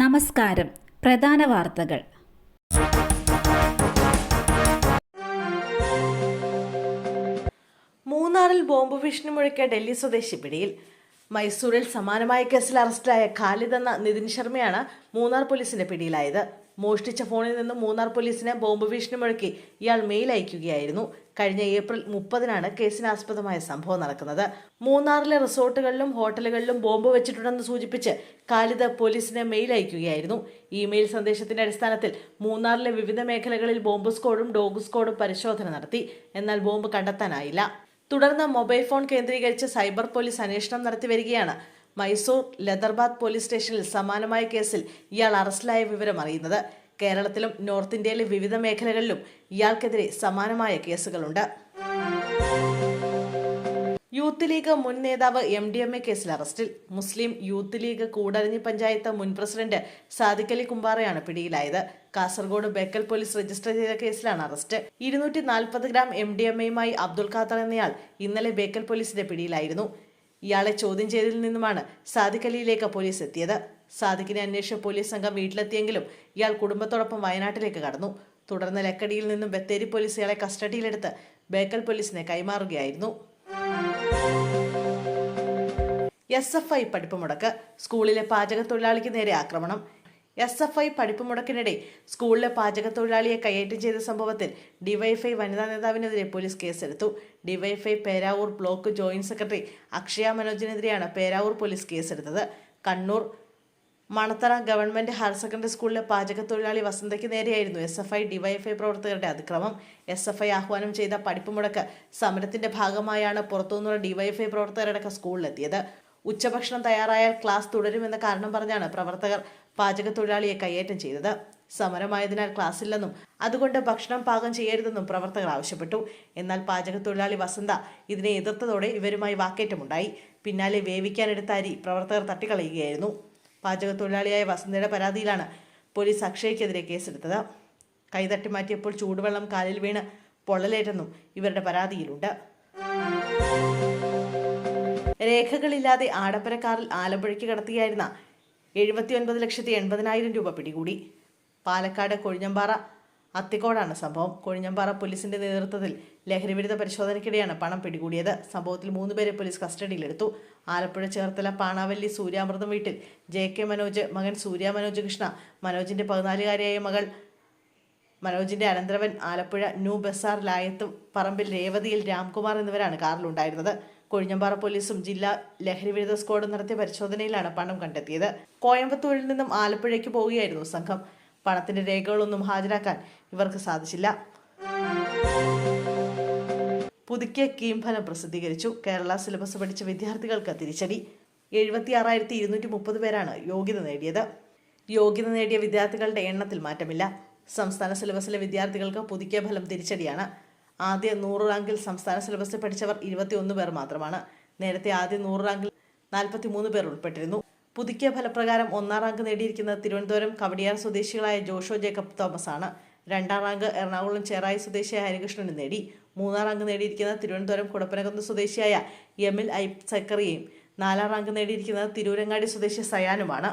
നമസ്കാരം. പ്രധാന വാർത്തകൾ. മൂന്നാറിൽ ബോംബ് ഭീഷണി മുഴക്കിയ ഡൽഹി സ്വദേശി പിടിയിൽ. മൈസൂരിൽ സമാനമായ കേസിൽ അറസ്റ്റിലായ ഖാലിദ് എന്ന നിതിൻ ശർമ്മയാണ് മൂന്നാർ പോലീസിന്റെ പിടിയിലായത്. മോഷ്ടിച്ച ഫോണിൽ നിന്നും മൂന്നാർ പോലീസിന് ബോംബ് ഭീഷണി മുഴക്കി ഇയാൾ മെയിൽ അയക്കുകയായിരുന്നു. കഴിഞ്ഞ ഏപ്രിൽ മുപ്പതിനാണ് കേസിനാസ്പദമായ സംഭവം നടക്കുന്നത്. മൂന്നാറിലെ റിസോർട്ടുകളിലും ഹോട്ടലുകളിലും ബോംബ് വെച്ചിട്ടുണ്ടെന്ന് സൂചിപ്പിച്ച് കാലിദ് പോലീസിന് മെയിൽ അയക്കുകയായിരുന്നു. ഇമെയിൽ സന്ദേശത്തിന്റെ അടിസ്ഥാനത്തിൽ മൂന്നാറിലെ വിവിധ മേഖലകളിൽ ബോംബ് സ്ക്വാഡും ഡോഗ് സ്ക്വാഡും പരിശോധന നടത്തി. എന്നാൽ ബോംബ് കണ്ടെത്താനായില്ല. തുടർന്ന് മൊബൈൽ ഫോൺ കേന്ദ്രീകരിച്ച് സൈബർ പോലീസ് അന്വേഷണം നടത്തി വരികയാണ്. മൈസൂർ ലദർബാദ് പോലീസ് സ്റ്റേഷനിൽ സമാനമായ കേസിൽ ഇയാൾ അറസ്റ്റിലായ വിവരം അറിയുന്നത്. കേരളത്തിലും നോർത്ത് ഇന്ത്യയിലെ വിവിധ മേഖലകളിലും ഇയാൾക്കെതിരെ സമാനമായ കേസുകളുണ്ട്. യൂത്ത് ലീഗ് മുൻ നേതാവ് എം ഡി എം എ കേസിൽ അറസ്റ്റിൽ. മുസ്ലിം യൂത്ത് ലീഗ് കൂടരഞ്ഞി പഞ്ചായത്ത് മുൻ പ്രസിഡന്റ് സാദിഖലി കുമ്പാറയാണ് പിടിയിലായത്. കാസർഗോഡ് ബേക്കൽ പോലീസ് രജിസ്റ്റർ ചെയ്ത കേസിലാണ് അറസ്റ്റ്. ഇരുന്നൂറ്റി നാൽപ്പത് ഗ്രാം എം ഡി എം എയുമായി അബ്ദുൾ ഖാദർ എന്നയാൾ ഇന്നലെ ബേക്കൽ പോലീസിന്റെ പിടിയിലായിരുന്നു. ഇയാളെ ചോദ്യം ചെയ്തതിൽ നിന്നുമാണ് സാദിഖലിയിലേക്ക് പോലീസ് എത്തിയത്. സാദിഖിനെ അന്വേഷിച്ച പോലീസ് സംഘം വീട്ടിലെത്തിയെങ്കിലും ഇയാൾ കുടുംബത്തോടൊപ്പം വയനാട്ടിലേക്ക് കടന്നു. തുടർന്ന് ലക്കടിയിൽ നിന്നും ബത്തേരി പോലീസ് ഇയാളെ കസ്റ്റഡിയിലെടുത്ത് ബേക്കൽ പോലീസിനെ കൈമാറുകയായിരുന്നു. എസ് എഫ് ഐ പഠിപ്പ് മുടക്ക്. സ്കൂളിലെ പാചക തൊഴിലാളിക്ക് നേരെ ആക്രമണം. എസ് എഫ് ഐ പഠിപ്പ് മുടക്കിനിടെ സ്കൂളിലെ പാചക തൊഴിലാളിയെ കയ്യേറ്റം ചെയ്ത സംഭവത്തിൽ ഡിവൈഎഫ്ഐ വനിതാ നേതാവിനെതിരെ പോലീസ് കേസെടുത്തു. DYFI Peravoor block joint secretary Akshaya മനോജിനെതിരെയാണ് Peravoor police കേസെടുത്തത്. Kannur Manathara government higher secondary സ്കൂളിലെ പാചക തൊഴിലാളി വസന്തയ്ക്ക് നേരെയായിരുന്നു എസ് എഫ് ഐ ഡിവൈഎഫ്ഐ പ്രവർത്തകരുടെ അതിക്രമം. എസ് എഫ് ഐ ആഹ്വാനം ചെയ്ത പഠിപ്പ് മുടക്ക് സമരത്തിന്റെ ഭാഗമായാണ് പുറത്തുനിന്നുള്ള ഡിവൈഎഫ്ഐ പ്രവർത്തകരടക്കം സ്കൂളിലെത്തിയത്. ഉച്ചഭക്ഷണം തയ്യാറായാൽ ക്ലാസ് തുടരുമെന്ന കാരണം പറഞ്ഞാണ് പ്രവർത്തകർ പാചക തൊഴിലാളിയെ കയ്യേറ്റം ചെയ്തത്. സമരമായതിനാൽ ക്ലാസ്സില്ലെന്നും അതുകൊണ്ട് ഭക്ഷണം പാകം ചെയ്യരുതെന്നും പ്രവർത്തകർ ആവശ്യപ്പെട്ടു. എന്നാൽ പാചക തൊഴിലാളി വസന്ത ഇതിനെ എതിർത്തതോടെ ഇവരുമായി വാക്കേറ്റമുണ്ടായി. പിന്നാലെ വേവിക്കാനെടുത്ത അരി പ്രവർത്തകർ തട്ടിക്കളയുകയായിരുന്നു. പാചക തൊഴിലാളിയായ വസന്തയുടെ പരാതിയിലാണ് പോലീസ് അക്ഷയ്ക്കെതിരെ കേസെടുത്തത്. കൈതട്ടി മാറ്റിയപ്പോൾ ചൂടുവെള്ളം കാലിൽ വീണ് പൊള്ളലേറ്റെന്നും ഇവരുടെ പരാതിയിലുണ്ട്. രേഖകളില്ലാതെ ആഡംബര കാറിൽ ആലപ്പുഴയ്ക്ക് കടത്തിയായിരുന്ന എഴുപത്തിയൊൻപത് ലക്ഷത്തി എൺപതിനായിരം രൂപ പിടികൂടി. പാലക്കാട് കൊഴിഞ്ഞമ്പാറ അത്തിക്കോടാണ് സംഭവം. കൊഴിഞ്ഞമ്പാറ പോലീസിന്റെ നേതൃത്വത്തിൽ ലഹരിവിരുദ്ധ പരിശോധനയ്ക്കിടെയാണ് പണം പിടികൂടിയത്. സംഭവത്തിൽ മൂന്നുപേരെ പോലീസ് കസ്റ്റഡിയിലെടുത്തു. ആലപ്പുഴ ചേർത്തല പാണാവല്ലി സൂര്യാമൃതം വീട്ടിൽ ജെ കെ മനോജ് മകൻ സൂര്യ മനോജ് കൃഷ്ണ മനോജിന്റെ പതിനാലുകാരിയായ മകൾ മനോജിന്റെ അനന്തരവൻ ആലപ്പുഴ ന്യൂ ബസാർ ലായത്തും പറമ്പിൽ രേവതിയിൽ രാംകുമാർ എന്നിവരാണ് കാറിലുണ്ടായിരുന്നത്. കൊഴിഞ്ഞമ്പാറ പോലീസും ജില്ലാ ലഹരിവിരുദ്ധ സ്ക്വാഡും നടത്തിയ പരിശോധനയിലാണ് പണം കണ്ടെത്തിയത്. കോയമ്പത്തൂരിൽ നിന്നും ആലപ്പുഴയ്ക്ക് പോവുകയായിരുന്നു സംഘം. പണത്തിന്റെ രേഖകളൊന്നും ഹാജരാക്കാൻ ഇവർക്ക് സാധിച്ചില്ല. പുതുക്കിയ കീം ഫലം പ്രസിദ്ധീകരിച്ചു. കേരള സിലബസ് പഠിച്ച വിദ്യാർത്ഥികൾക്ക് തിരിച്ചടി. എഴുപത്തി ആറായിരത്തി ഇരുന്നൂറ്റി മുപ്പത് പേരാണ് യോഗ്യത നേടിയത്. യോഗ്യത നേടിയ വിദ്യാർത്ഥികളുടെ എണ്ണത്തിൽ മാറ്റമില്ല. സംസ്ഥാന സിലബസിലെ വിദ്യാർത്ഥികൾക്ക് പുതുക്കിയ ഫലം തിരിച്ചടിയാണ്. ആദ്യ നൂറ് റാങ്കിൽ സംസ്ഥാന സിലബസിൽ പഠിച്ചവർ ഇരുപത്തിയൊന്ന് പേർ മാത്രമാണ്. നേരത്തെ ആദ്യ നൂറ് റാങ്കിൽ നാൽപ്പത്തി മൂന്ന് പേർ ഉൾപ്പെട്ടിരുന്നു. പുതുക്കിയ ഫലപ്രകാരം ഒന്നാം റാങ്ക് നേടിയിരിക്കുന്നത് തിരുവനന്തപുരം കവടിയാർ സ്വദേശികളായ ജോഷോ ജേക്കബ് തോമസ് ആണ് രണ്ടാം റാങ്ക് എറണാകുളം ചേറായി സ്വദേശിയായ ഹരികൃഷ്ണന് നേടി. മൂന്നാം റാങ്ക് നേടിയിരിക്കുന്നത് തിരുവനന്തപുരം കുടപ്പനകുന്ന് സ്വദേശിയായ എമിൽ ഐ സക്കറിയെയും. നാലാം റാങ്ക് നേടിയിരിക്കുന്നത് തിരൂരങ്ങാടി സ്വദേശി സയാനുമാണ്.